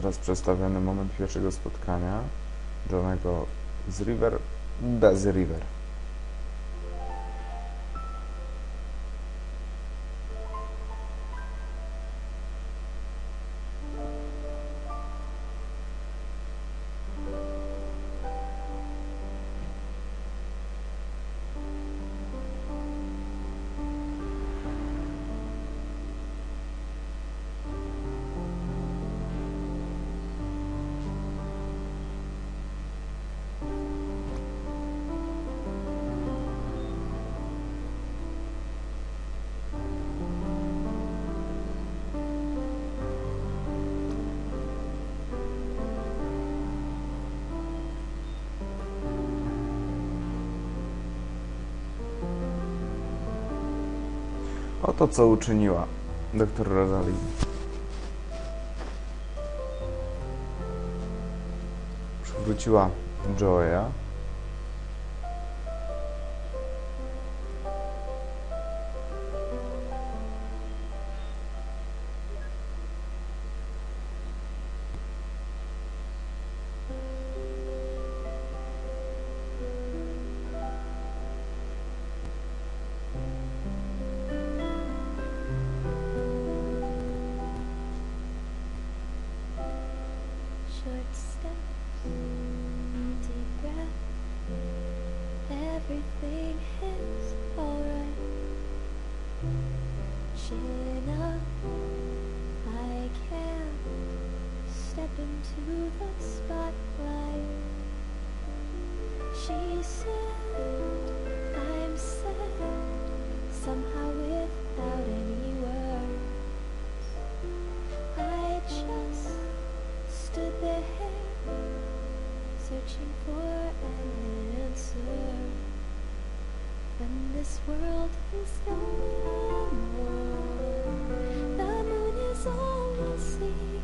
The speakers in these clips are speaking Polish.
teraz przedstawiony moment pierwszego spotkania Johnego z River bez River. Oto co uczyniła doktor Rosalie. Przywróciła Joya. Everything is alright. Chin up, I can step into the spotlight. She said, I'm sad, somehow without any words. I just stood there, searching for an answer. When this world is no more, the moon is all we'll see.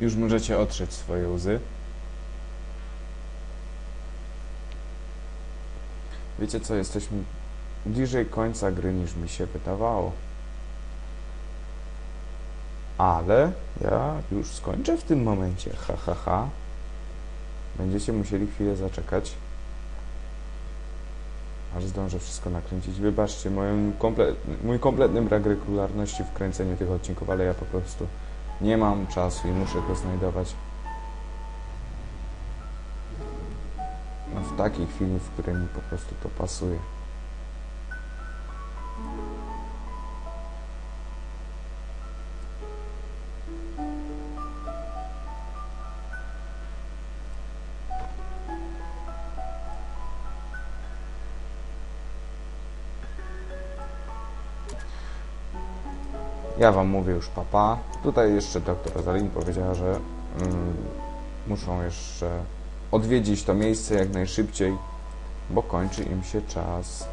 Już możecie otrzeć swoje łzy. Wiecie co, jesteśmy bliżej końca gry niż mi się wydawało. Ale ja już skończę w tym momencie. Ha, ha, ha. Będziecie musieli chwilę zaczekać, aż zdążę wszystko nakręcić. Wybaczcie moją komple mój kompletny brak regularności w kręceniu tych odcinków, ale ja po prostu nie mam czasu i muszę go znajdować no, w takiej chwili, w której mi po prostu to pasuje. Ja Wam mówię już papa. Tutaj jeszcze doktor Rozalin powiedziała, że mm, muszą jeszcze odwiedzić to miejsce jak najszybciej, bo kończy im się czas.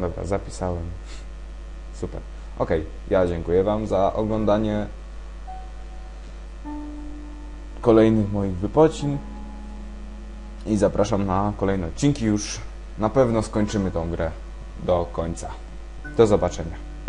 Dobra, zapisałem. Super. Ok, ja dziękuję Wam za oglądanie kolejnych moich wypocin i zapraszam na kolejne odcinki już. Na pewno skończymy tą grę do końca. Do zobaczenia.